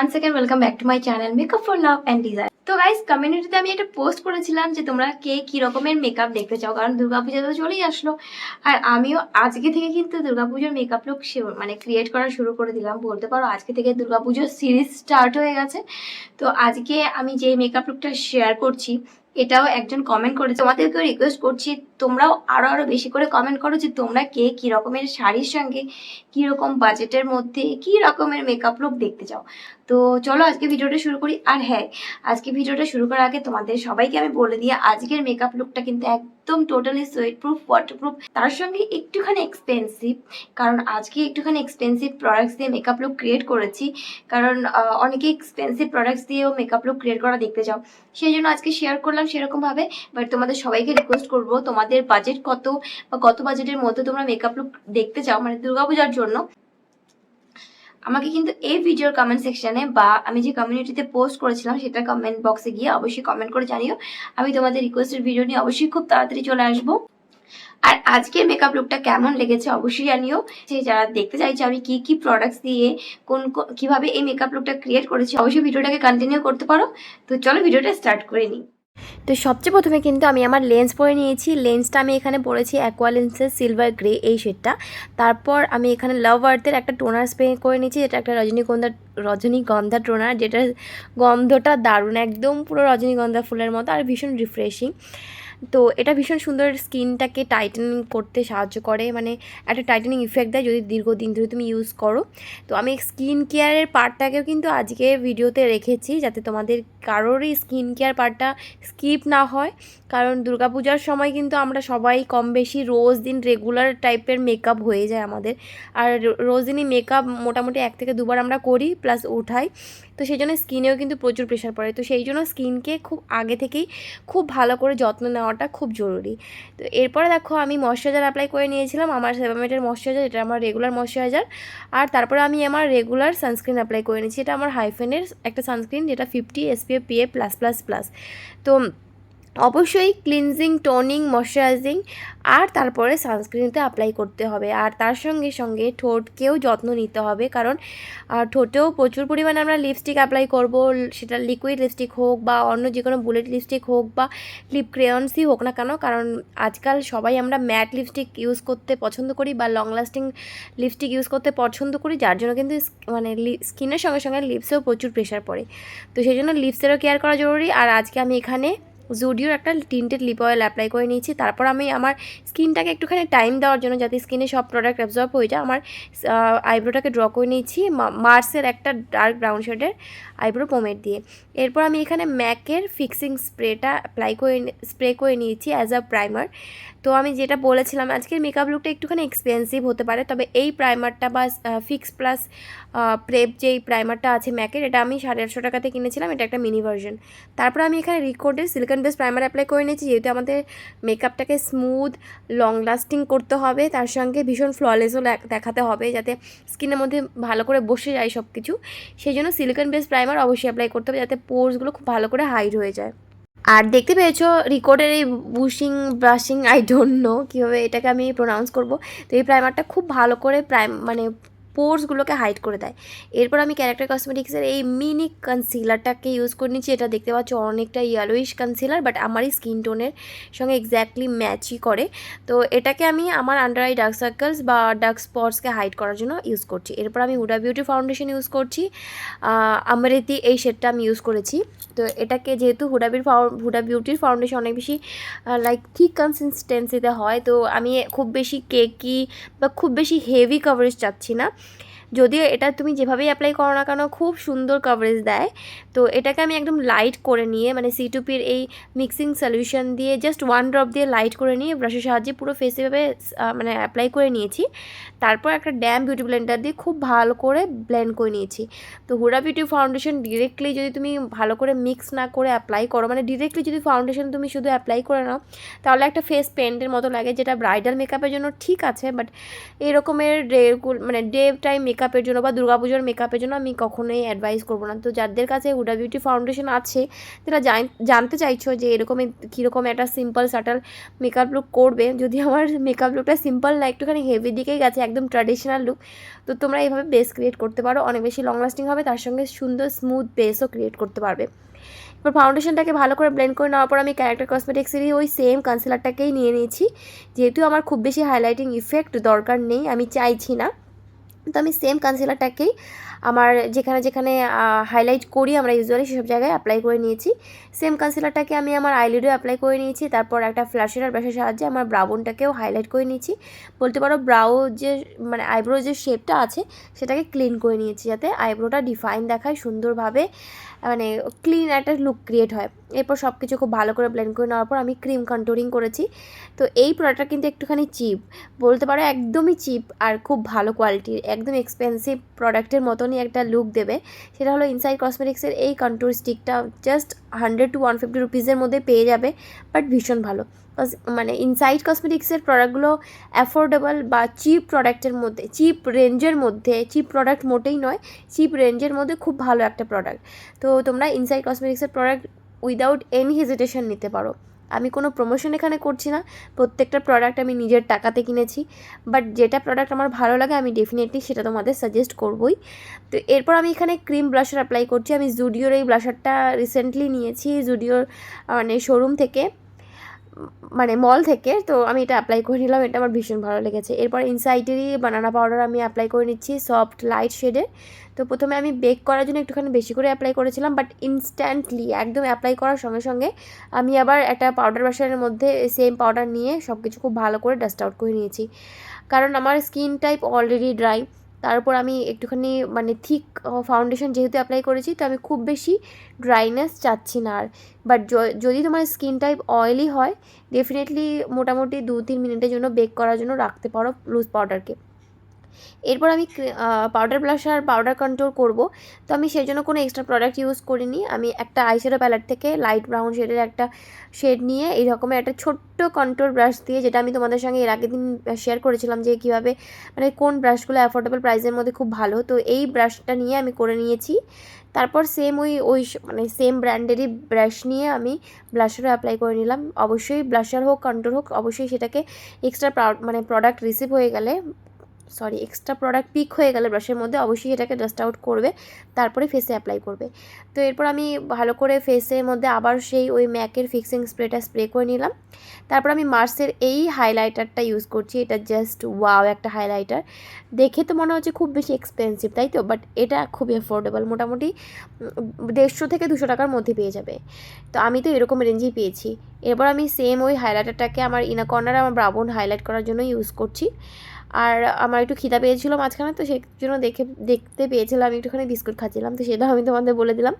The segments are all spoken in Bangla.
One second welcome back to my channel makeup for love and design তো গাইস কমিউনিটিতে আমি একটা পোস্ট করেছিলাম যে তোমরা কে কি রকমের মেকআপ দেখতে চাও, কারণ দুর্গাপূজা তো চলেই আসলো। আর আমিও আজকে থেকে কিন্তু দুর্গাপুজোর মেকআপ লুক মানে ক্রিয়েট করা শুরু করে দিলাম। বলতে পারো, আজকে থেকে দুর্গাপুজোর সিরিজ স্টার্ট হয়ে গেছে। তো আজকে আমি যে মেকআপ লুকটা শেয়ার করছি, এটাও একজন কমেন্ট করেছে। তোমাদেরকেও রিকোয়েস্ট করছি, তোমরাও আরও আরও বেশি করে কমেন্ট করো যে তোমরা কে কি রকমের শাড়ির সঙ্গে, কি রকম বাজেটের মধ্যে, কি রকমের মেকআপ লুক দেখতে চাও। তো চলো আজকে ভিডিওটা শুরু করি। আর হ্যাঁ আজকে ভিডিওটা শুরু করার আগে তোমাদের সবাইকে আমি বলে দিই, আজকের মেকআপ লুকটা কিন্তু একদম টোটালি সোয়েট প্রুফ ওয়াটারপ্রুফ তার সঙ্গে একটুখানি এক্সপেন্সিভ কারণ আজকে একটুখানি এক্সপেন্সিভ প্রোডাক্টস দিয়ে মেকআপ লুক ক্রিয়েট করেছি। কারণ অনেকে এক্সপেন্সিভ প্রোডাক্টস দিয়েও মেকআপ লুক ক্রিয়েট করা দেখতে চাও। সেই জন্য আজকে শেয়ার করলাম সেরকমভাবে বাট তোমাদের সবাইকে রিকোয়েস্ট করব, তোমাদের বাজেট কত বা কত বাজেটের মধ্যে তোমরা মেকআপ লুক দেখতে চাও মানে দুর্গাপূজার জন্য। আমাকে কিন্তু এই ভিডিওর কমেন্ট সেকশনে বা আমি যে কমিউনিটিতে পোস্ট করেছিলাম সেটা কমেন্ট বক্সে গিয়ে অবশ্যই কমেন্ট করে জানিও। আমি তোমাদের রিকোয়েস্টের ভিডিও নিয়ে অবশ্যই খুব তাড়াতাড়ি চলে আসব। আর আজকের মেকআপ লুকটা কেমন লেগেছে অবশ্যই জানিও। যে যারা দেখতে চাইছে আমি কি কি প্রোডাক্টস দিয়ে কোন কোন- কীভাবে এই মেকআপ লুকটা ক্রিয়েট করেছি, অবশ্যই ভিডিওটাকে কন্টিনিউ করতে পারো। তো চলো ভিডিওটা স্টার্ট করে নিই। তো সবচেয়ে প্রথমে কিন্তু আমি আমার লেন্স পরে নিয়েছি। লেন্সটা আমি এখানে পরেছি অ্যাকোয়া লেন্সের সিলভার গ্রে এই শেডটা তারপর আমি এখানে লাভ আর্থের একটা টোনার স্প্রে করে নিয়েছি, যেটা একটা রজনীগন্ধা রজনীগন্ধা টোনার যেটার গন্ধটা দারুণ, একদম পুরো রজনীগন্ধা ফুলের মতো আর ভীষণ রিফ্রেশিং তো এটা ভীষণ সুন্দর স্কিনটাকে টাইটেনিং করতে সাহায্য করে মানে একটা টাইটেনিং ইফেক্ট দেয় যদি দীর্ঘদিন ধরে তুমি ইউজ করো। তো আমি স্কিন কেয়ারের পার্টটাকেও কিন্তু আজকে ভিডিওতে রেখেছি যাতে তোমাদের কারোরই স্কিন কেয়ার পার্টটা স্কিপ না হয়। কারণ দুর্গাপূজার সময় কিন্তু আমরা সবাই কম বেশি রোজ দিন রেগুলার টাইপের মেকআপ হয়ে যায় আমাদের। আর রোজ দিনই মেকআপ মোটামুটি এক থেকে দুবার আমরা করি প্লাস উঠাই তো সেই জন্য স্কিনেও কিন্তু প্রচুর প্রেশার পড়ে। তো সেই জন্য স্কিনকে খুব আগে থেকেই খুব ভালো করে যত্ন নেওয়াটা খুব জরুরি। তো এরপরে দেখো আমি ময়শ্চারাইজার অ্যাপ্লাই করে নিয়েছিলাম আমার সেভামেটের ময়শ্চারাইজার এটা আমার রেগুলার ময়শ্চারাইজার। আর তারপরে আমি আমার রেগুলার সানস্ক্রিন অ্যাপ্লাই করে নিয়েছি। এটা আমার হাইফেনের একটা সানস্ক্রিন যেটা fifty SPF PA plus plus plus তো অবশ্যই ক্লিনজিং টোনিং ময়শ্চারাইজিং আর তারপরে সানস্ক্রিনতে অ্যাপ্লাই করতে হবে। আর তার সঙ্গে সঙ্গে ঠোঁটকেও যত্ন নিতে হবে কারণ ঠোঁটেও প্রচুর পরিমাণে আমরা লিপস্টিক অ্যাপ্লাই করব। সেটা লিকুইড লিপস্টিক হোক বা অন্য যে কোনো বুলেট লিপস্টিক হোক বা লিপ ক্রেয়ন্সই হোক না কেন, কারণ আজকাল সবাই আমরা ম্যাট লিপস্টিক ইউজ করতে পছন্দ করি বা লং লাস্টিং লিপস্টিক ইউজ করতে পছন্দ করি, যার জন্য কিন্তু মানে স্কিনের সঙ্গে সঙ্গে লিপসেও প্রচুর প্রেশার পড়ে। তো সেই জন্য লিপসেরও কেয়ার করা জরুরি। আর আজকে আমি এখানে জুডিওর একটা টিন্টেড লিপ অয়েল অ্যাপ্লাই করে নিয়েছি, তারপর আমি আমার স্কিনটাকে একটুখানি টাইম দেওয়ার জন্য যাতে স্কিনে সব প্রোডাক্ট অ্যাবজর্ব হয়ে যায়, আমার আইব্রোটাকে ড্র করে নিয়েছি মার্সের একটা ডার্ক ব্রাউন শেডের আইব্রো পোমেট দিয়ে। এরপর আমি এখানে ম্যাকের ফিক্সিং স্প্রেটা অ্যাপ্লাই করে স্প্রে করে নিয়েছি অ্যাজ আ প্রাইমার তো আমি যেটা বলেছিলাম, আজকের মেকআপ লুকটা একটুখানি এক্সপেন্সিভ হতে পারে, তবে এই প্রাইমারটা বা ফিক্স প্লাস প্রেপ যেই প্রাইমারটা আছে ম্যাকের এটা আমি সাড়ে আটশো টাকাতে কিনেছিলাম, এটা একটা মিনি ভার্সন তারপর আমি এখানে রিকোডের সিলিকন বেস প্রাইমার অ্যাপ্লাই করে নিয়েছি, যেহেতু আমাদের মেকআপটাকে স্মুথ লং লাস্টিং করতে হবে, তার সঙ্গে ভীষণ ফ্ললেসও দেখাতে হবে, যাতে স্কিনের মধ্যে ভালো করে বসে যায় সব কিছু সেই জন্য সিলিকন বেস প্রাইমার অবশ্যই অ্যাপ্লাই করতে হবে, যাতে পোর্সগুলো খুব ভালো করে হাইড হয়ে যায়। আর দেখতে পেয়েছ রিকর্ডের এই বুশিং ব্রাশিং আই ডোন্ট নো কীভাবে এটাকে আমি প্রোনাউন্স করব। তো এই প্রাইমারটা খুব ভালো করে প্রাইম মানে পোর্সগুলোকে হাইড করে দেয়। এরপর আমি ক্যারেক্টার কসমেটিক্সের এই মিনি কনসিলারটাকে ইউজ করে নিচ্ছি। এটা দেখতে পাচ্ছ অনেকটা ইয়েলোইশ কনসিলার বাট আমারই স্কিন টোনের সঙ্গে এক্স্যাক্টলি ম্যাচই করে। তো এটাকে আমি আমার আন্ডার আই ডার্ক সার্কেলস বা ডার্ক স্পটসকে হাইড করার জন্য ইউজ করছি। এরপর আমি হুডা বিউটি ফাউন্ডেশন ইউজ করছি। আমরেতি এই শেডটা আমি ইউজ করেছি। তো এটাকে যেহেতু হুডাবির হুডা বিউটির ফাউন্ডেশন অনেক বেশি লাইক থিক কনসিস্টেন্সিতে হয়, তো আমি খুব বেশি কেকি বা খুব বেশি হেভি কভারেজ চাচ্ছি না। Okay. যদিও এটা তুমি যেভাবেই অ্যাপ্লাই করো না কেন, খুব সুন্দর কভারেজ দেয়। তো এটাকে আমি একদম লাইট করে নিয়ে মানে সি টুপির এই মিক্সিং সলিউশন দিয়ে জাস্ট ওয়ান ড্রপ দিয়ে লাইট করে নিয়ে ব্রাশের সাহায্যে পুরো ফেসেভাবে মানে অ্যাপ্লাই করে নিয়েছি। তারপর একটা ড্যাম বিউটি ব্লেন্ডার দিয়ে খুব ভালো করে ব্লেন্ড করে নিয়েছি। তো হুডা বিউটি ফাউন্ডেশন ডিরেক্টলি যদি তুমি ভালো করে মিক্স না করে অ্যাপ্লাই করো মানে ডিরেক্টলি যদি ফাউন্ডেশন তুমি শুধু অ্যাপ্লাই করে নাও, তাহলে একটা ফেস পেন্টের মতো লাগে, যেটা ব্রাইডাল মেকআপের জন্য ঠিক আছে বাট এরকমের ডে মানে ডে টাইম মেকআপ মেকআপের জন্য বা দুর্গাপুজোর মেকআপের জন্য আমি কখনোই অ্যাডভাইস করব না। তো যাদের কাছে হুডা বিউটি ফাউন্ডেশন আছে, তারা জানতে চাইছো যে এরকম কীরকম একটা সিম্পল সাটাল মেকআপ লুক করবে। যদি আমার মেকআপ লুকটা সিম্পল না, একটুখানি হেভি দিকেই গেছে, একদম ট্র্যাডিশনাল লুক তো তোমরা এইভাবে বেস ক্রিয়েট করতে পারো। অনেক বেশি লং লাস্টিং হবে, তার সঙ্গে সুন্দর স্মুথ বেসও ক্রিয়েট করতে পারবে। এবার ফাউন্ডেশনটাকে ভালো করে ব্লেন্ড করে নেওয়ার পর আমি ক্যারেক্টার কসমেটিক্সেরই ওই সেম কনসিলারটাকেই নিয়ে নিয়েছি। যেহেতু আমার খুব বেশি হাইলাইটিং ইফেক্ট দরকার নেই, আমি চাইছি না। তো আমি সেম কনসিলারটাকেই আমার যেখানে যেখানে হাইলাইট করি আমরা ইউজুয়ালি সেসব জায়গায় অ্যাপ্লাই করে নিয়েছি। সেম কনসিলারটাকে আমি আমার আইলিডেও অ্যাপ্লাই করে নিয়েছি, তারপর একটা ফ্ল্যাশের আর ব্রাশের সাহায্যে আমার ব্রাউনটাকেও হাইলাইট করে নিয়েছি। বলতে পারো ব্রাউ যে মানে আইব্রো যে শেপটা আছে, সেটাকে ক্লিন করে নিয়েছি যাতে আইব্রোটা ডিফাইন দেখায় সুন্দরভাবে মানে ক্লিন একটা লুক ক্রিয়েট হয়। এরপর সব কিছু খুব ভালো করে ব্লেন্ড করে নেওয়ার পর আমি ক্রিম কন্ট্রোলিং করেছি। তো এই প্রোডাক্টটা কিন্তু একটুখানি চিপ বলতে পারো একদমই চিপ আর খুব ভালো কোয়ালিটির একদম এক্সপেন্সিভ প্রোডাক্টের মতনই একটা লুক দেবে। সেটা হলো ইনসাইড কসমেটিক্সের এই control স্টিকটা just hundred to one fifty রুপিসের মধ্যে পেয়ে যাবে বাট ভীষণ ভালো। মানে ইনসাইড কসমেটিক্সের প্রোডাক্টগুলো অ্যাফোর্ডেবল বা চিপ প্রোডাক্টের মধ্যে চিপ রেঞ্জের মধ্যে চিপ প্রোডাক্ট মোটেই নয় চিপ রেঞ্জের মধ্যে খুব ভালো একটা প্রোডাক্ট তো তোমরা ইনসাইড কসমেটিক্সের প্রোডাক্ট উইদাউট এনি হেজিটেশন নিতে পারো। আমি কোনো প্রমোশন এখানে করছি না। প্রত্যেকটা প্রোডাক্ট আমি নিজের টাকাতে কিনেছি। বাট যেটা প্রোডাক্ট আমার ভালো লাগে, আমি ডেফিনেটলি সেটা তোমাদের সাজেস্ট করবই। তো এরপর আমি এখানে ক্রিম ব্লাশার অ্যাপ্লাই করছি। আমি জুডিওর এই ব্লাশারটা রিসেন্টলি নিয়েছি। জুডিওর মানে শোরুম থেকে। মানে মল থেকে, তো আমি এটা অ্যাপ্লাই করে নিলাম, এটা আমার ভীষণ ভালো লেগেছে। এরপর ইনসাইটেরই বানানা পাউডার আমি অ্যাপ্লাই করে নিচ্ছি সফট লাইট শেডে তো প্রথমে আমি বেক করার জন্য একটুখানি বেশি করে অ্যাপ্লাই করেছিলাম বাট ইনস্ট্যান্টলি একদম অ্যাপ্লাই করার সঙ্গে সঙ্গে আমি আবার একটা পাউডার ব্রাশারের মধ্যে সেম পাউডার নিয়ে সব কিছু খুব ভালো করে ডাস্ট আউট করে নিয়েছি। কারণ আমার স্কিন টাইপ অলরেডি ড্রাই তারপর আমি একটুখানি মানে থিক ফাউন্ডেশন যেহেতু অ্যাপ্লাই করেছি, তো আমি খুব বেশি ড্রাইনেস চাচ্ছি না আর। বাট যদি তোমার স্কিন টাইপ অয়েলি হয় ডেফিনেটলি মোটামুটি দু তিন মিনিটের জন্য বেক করার জন্য রাখতে পারো লুজ পাউডারকে এরপর আমি পাউডার ব্লাশ আর পাউডার কন্ট্রোল করব। তো আমি সেই জন্য কোনো এক্সট্রা প্রোডাক্ট ইউজ করিনি। আমি একটা আইশ্যাডো প্যালেট থেকে লাইট ব্রাউন শেডের একটা শেড নিয়ে এই রকমের একটা ছোট্ট কন্ট্রোল ব্রাশ দিয়ে, যেটা আমি তোমাদের সঙ্গে এর আগের দিন শেয়ার করেছিলাম যে কীভাবে মানে কোন ব্রাশগুলো অ্যাফোর্ডেবল প্রাইসের মধ্যে খুব ভালো। তো এই ব্রাশটা নিয়ে আমি করে নিয়েছি। তারপর সেম ওই ওই মানে সেম ব্র্যান্ডেরই ব্রাশ নিয়ে আমি ব্লাশারও অ্যাপ্লাই করে নিলাম। অবশ্যই ব্লাশার হোক কন্ট্রোল হোক, অবশ্যই সেটাকে এক্সট্রা মানে প্রোডাক্ট রিসিভ হয়ে গেলে সরি এক্সট্রা প্রোডাক্ট পিক হয়ে গেলে ব্রাশের মধ্যে, অবশ্যই এটাকে ডাস্ট আউট করবে, তারপরে ফেসে অ্যাপ্লাই করবে। তো এরপর আমি ভালো করে ফেসের মধ্যে আবার সেই ওই ম্যাকের ফিক্সিং স্প্রেটা স্প্রে করে নিলাম। তারপর আমি মার্সের এই হাইলাইটারটা ইউজ করছি, এটা জাস্ট ওয়াও একটা হাইলাইটার দেখে তো মনে হচ্ছে খুব বেশি এক্সপেন্সিভ তাই তো? বাট এটা খুবই অ্যাফোর্ডেবল মোটামুটি দেড়শো থেকে দুশো টাকার মধ্যে পেয়ে যাবে। তো আমি তো এরকম রেঞ্জেই পেয়েছি। এরপর আমি সেম ওই হাইলাইটারটাকে আমার ইনা কর্নারে আমার ব্রাউন হাইলাইট করার জন্য ইউজ করছি। আর আমার একটু খিদা পেয়েছিল মাঝখানে, তো সেই জন্য দেখে, দেখতে পেয়েছিলাম আমি একটুখানি বিস্কুট খাচ্ছিলাম, তো সেটা আমি তোমাদের বলে দিলাম।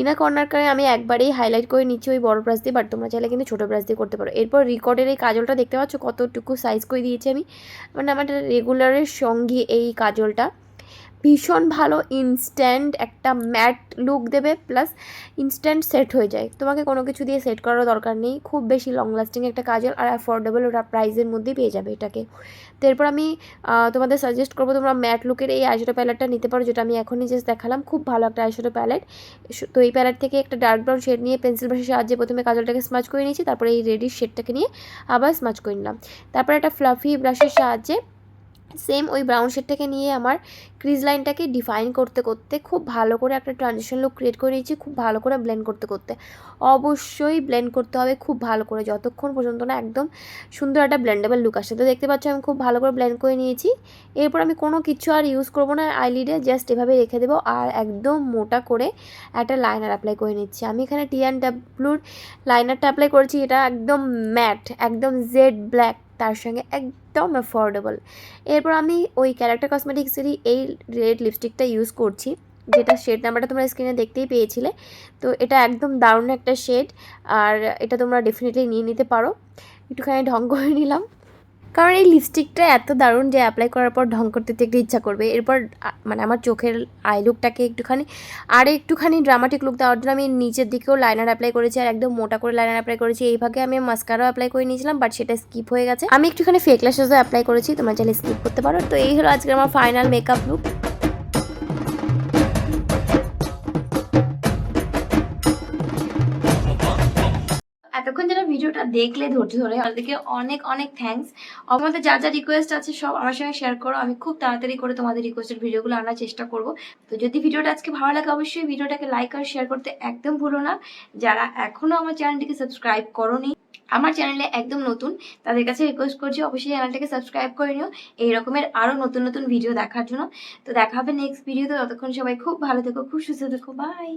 ইনা কর্নার কারণে আমি একবারেই হাইলাইট করে নিচ্ছি ওই বড় ব্রাশ দিয়ে বাট তোমরা চাইলে কিন্তু ছোটো ব্রাশ দিয়ে করতে পারো। এরপর রিকর্ডের এই কাজলটা দেখতে পাচ্ছ কতটুকু সাইজ করে দিয়েছি আমি। মানে আমার রেগুলারের সঙ্গে এই কাজলটা। ভীষণ ভালো ইনস্ট্যান্ট একটা ম্যাট লুক দেবে প্লাস ইনস্ট্যান্ট সেট হয়ে যায়। তোমাকে কোনো কিছু দিয়ে সেট করারও দরকার নেই, খুব বেশি লং লাস্টিং একটা কাজল আর অ্যাফোর্ডেবল ওটা প্রাইসের মধ্যেই পেয়ে যাবে এটাকে। তো এরপর আমি তোমাদের সাজেস্ট করব তোমরা ম্যাট লুকের এই আইশ্যাডো প্যালেটটা নিতে পারো, যেটা আমি এখনই জাস্ট দেখালাম। খুব ভালো একটা আইশ্যাডো প্যালেট তো এই প্যালেট থেকে একটা ডার্ক ব্রাউন শেড নিয়ে পেন্সিল ব্রাশের সাহায্যে প্রথমে কাজলটাকে স্মাচ করে নিয়েছি, তারপরে এই রেডিশ শেডটাকে নিয়ে আবার স্মাচ করে নিলাম। তারপরে একটা ফ্লাফি ব্রাশের সাহায্যে সেম ওই ব্রাউন শেডটাকে নিয়ে আমার ক্রিজ লাইনটাকে ডিফাইন করতে করতে, খুব ভালো করে একটা ট্রানজিশন লুক ক্রিয়েট করে নিয়েছি, খুব ভালো করে ব্লেন্ড করতে করতে। অবশ্যই ব্লেন্ড করতে হবে খুব ভালো করে, যতক্ষণ পর্যন্ত না একদম সুন্দর একটা ব্লেন্ডেবল লুক আসে। তো দেখতে পাচ্ছ আমি খুব ভালো করে ব্লেন্ড করে নিয়েছি। এরপর আমি কোনো কিছু আর ইউজ করব না আইলিডে জাস্ট এভাবে রেখে দেবো আর একদম মোটা করে একটা লাইনার অ্যাপ্লাই করে নিচ্ছি। আমি এখানে টি অ্যান্ড ডাব্লুর লাইনারটা অ্যাপ্লাই করেছি, এটা একদম ম্যাট একদম জেড ব্ল্যাক তার সঙ্গে একদম অ্যাফোর্ডেবল এরপর আমি ওই ক্যারেক্টার কসমেটিক্সেরই এই রেড লিপস্টিকটা ইউজ করছি, যেটা শেড নাম্বারটা তোমরা স্ক্রিনে দেখতেই পেয়েছিলে। তো এটা একদম দারুণ একটা শেড আর এটা তোমরা ডেফিনেটলি নিয়ে নিতে পারো। একটুখানি ঢং করে নিলাম। কারণ এই লিপস্টিকটা এত দারুণ যে অ্যাপ্লাই করার পর ঢং করতে দেখতে ইচ্ছা করবে। এরপর মানে আমার চোখের আই লুকটাকে একটুখানি আর একটুখানি ড্রামাটিক লুক দেওয়ার জন্য আমি নিচের দিকেও লাইনার অ্যাপ্লাই করেছি আর একদম মোটা করে লাইনার অ্যাপ্লাই করেছি। এই ভাগে আমি মাস্কারও অ্যাপ্লাই করে নিয়েছিলাম বাট সেটা স্কিপ হয়ে গেছে। আমি একটুখানি ফেক ল্যাশেসও অ্যাপ্লাই করেছি, তোমরা চাইলে স্কিপ করতে পারো। তো এই হলো আজকে আমার ফাইনাল মেকআপ লুক ভিডিওটা দেখলে ধৈর্য ধরে। আপনাদেরকে অনেক অনেক থ্যাঙ্কস আমাদের যা যা রিকোয়েস্ট আছে সব আমার সঙ্গে শেয়ার করো। আমি খুব তাড়াতাড়ি করে তোমাদের রিকোয়েস্টের ভিডিওগুলো আনার চেষ্টা করব। তো যদি ভিডিওটা আজকে ভালো লাগে, অবশ্যই ভিডিওটাকে লাইক আর শেয়ার করতে একদম ভুলো না। যারা এখনও আমার চ্যানেলটিকে সাবস্ক্রাইব করোনি, আমার চ্যানেলে একদম নতুন, তাদের কাছে রিকোয়েস্ট করছি অবশ্যই চ্যানেলটাকে সাবস্ক্রাইব করে নিও। এই রকমের আরও নতুন নতুন ভিডিও দেখার জন্য। তো দেখা হবে নেক্সট ভিডিওতে ততক্ষণ সবাই খুব ভালো থেকো, খুব সুস্থ থেকো। বাই